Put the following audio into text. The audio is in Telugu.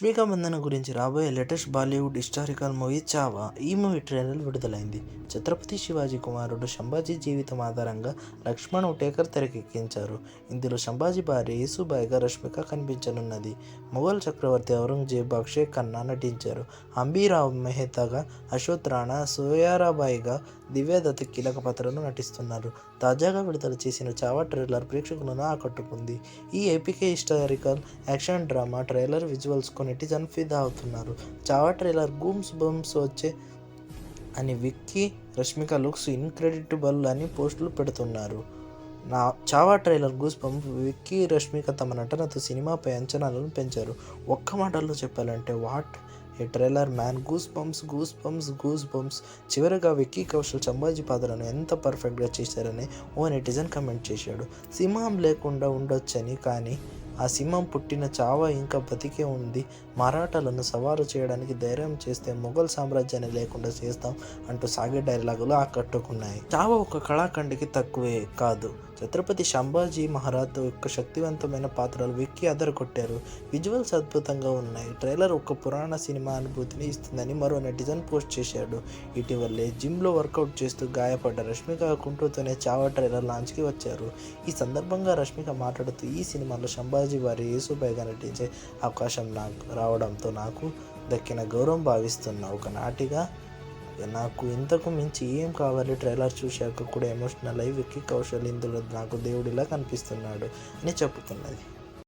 రష్మిక మందన గురించి రాబోయే latest Bollywood historical movie Chhaava. ఈ మూవీ ట్రైలర్ విడుదలైంది. ఛత్రపతి శివాజీ కుమారుడు సంభాజీ జీవితం ఆధారంగా లక్ష్మణ్ ఉటేకర్ తెరకెక్కించారు. ఇందులో సంభాజీ భార్య యేసుబాయిగా రష్మిక కనిపించనున్నది. మొఘల్ చక్రవర్తి ఔరంగజేబ్ అక్షయ్ ఖన్నా నటించారు. అంబీరావ్ మెహతాగా అశోక్ రాణా సోయారాబాయిగా దివ్యాదత్ కీలక పాత్రను నటిస్తున్నారు. తాజాగా విడుదల చేసిన చావా ట్రైలర్ ప్రేక్షకులను ఆకట్టుకుంది. ఈ epic historical action drama trailer విజువల్స్కు netizen ఫిదా అవుతున్నారు. చావా ట్రైలర్ గూమ్స్ బమ్స్ వచ్చే అని విక్కీ రష్మిక లుక్స్ ఇన్క్రెడిటబుల్ అని పోస్టులు పెడుతున్నారు. నా Chhaava trailer goose bump Vicky Rashmika తమ నటనతో సినిమాపై అంచనాలను పెంచారు. ఒక్క మాటల్లో చెప్పాలంటే what a trailer man. Goose bumps goose bumps goose bumps చివరిగా విక్కీ కౌశల్ సంభాజీ పాత్రను ఎంత పర్ఫెక్ట్గా చేశారని ఓ నెటిజన్ కమెంట్ చేశాడు. సినిమా లేకుండా ఉండొచ్చని కానీ ఆ సింహం పుట్టిన చావ ఇంకా బతికే ఉంది. మరాఠాలను సవాలు చేయడానికి ధైర్యం చేస్తే మొఘల్ సామ్రాజ్యాన్ని లేకుండా చేస్తాం అంటూ సాగే డైలాగులు ఆకట్టుకున్నాయి. చావ ఒక కళాఖండికి తక్కువే కాదు. ఛత్రపతి సంభాజీ మహారాజ్ యొక్క శక్తివంతమైన పాత్రలు వెక్కి అదరగొట్టారు. విజువల్స్ అద్భుతంగా ఉన్నాయి. ట్రైలర్ ఒక పురాణ సినిమా అనుభూతిని ఇస్తుందని మరో నెటిజన్ పోస్ట్ చేశాడు. ఇటీవలే జిమ్లో వర్కౌట్ చేస్తూ గాయపడ్డ రష్మిక కుంటూతోనే చావా ట్రైలర్ లాంచ్కి వచ్చారు. ఈ సందర్భంగా రష్మిక మాట్లాడుతూ ఈ సినిమాలో సంభాజీ వారి యేసుబాయిగా నటించే అవకాశం నాకు రావడంతో నాకు దక్కిన గౌరవం భావిస్తున్న ఒక నాటిగా నాకు ఇంతకు మించి ఏం కావాలి? ట్రైలర్ చూశాక కూడా ఎమోషనల్ అయ్యి విక్కీ కౌశల్ ఇందులో నాకు దేవుడిలా కనిపిస్తున్నాడు అని చెప్పుతున్నది.